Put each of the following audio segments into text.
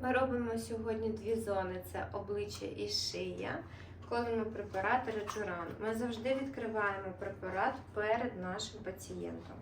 Ми робимо сьогодні дві зони: це обличчя і шия. Колимо препарат Реджуран. Ми завжди відкриваємо препарат перед нашим пацієнтом.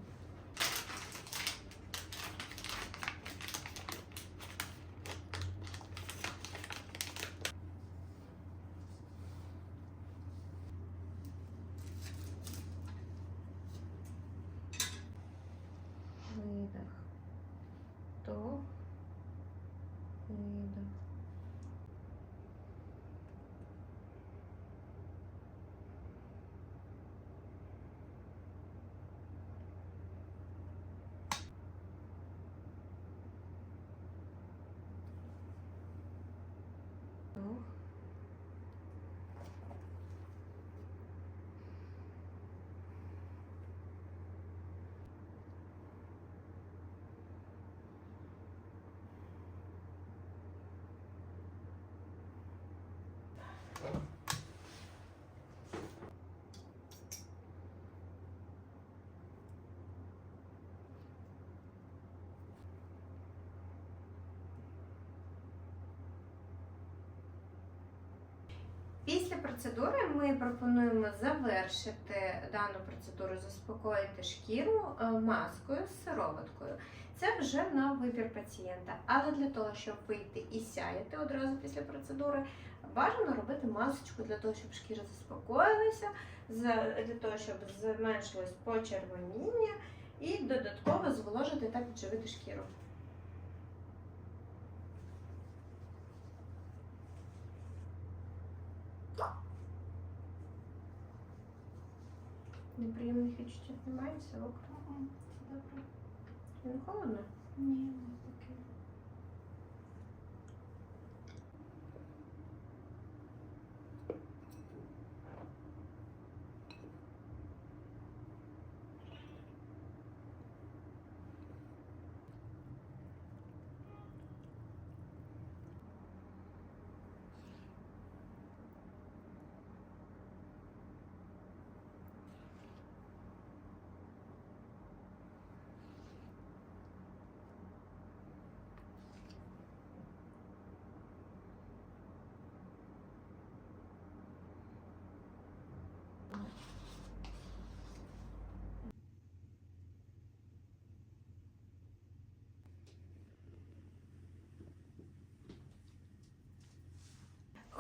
Після процедури ми пропонуємо завершити дану процедуру, заспокоїти шкіру е, маскою з сироваткою. Це вже на вибір пацієнта. Але для того, щоб вийти і сяяти одразу після процедури, бажано робити масочку для того, щоб шкіра заспокоїлася, для того, щоб зменшилось почервоніння і додатково зволожити та підживити шкіру. Неприємних відчуттів немає, все окремо. Все добре. Не холодно? Ні, навпаки.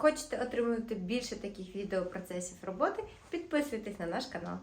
Хочете отримувати більше таких відео процесів роботи? Підписуйтесь на наш канал.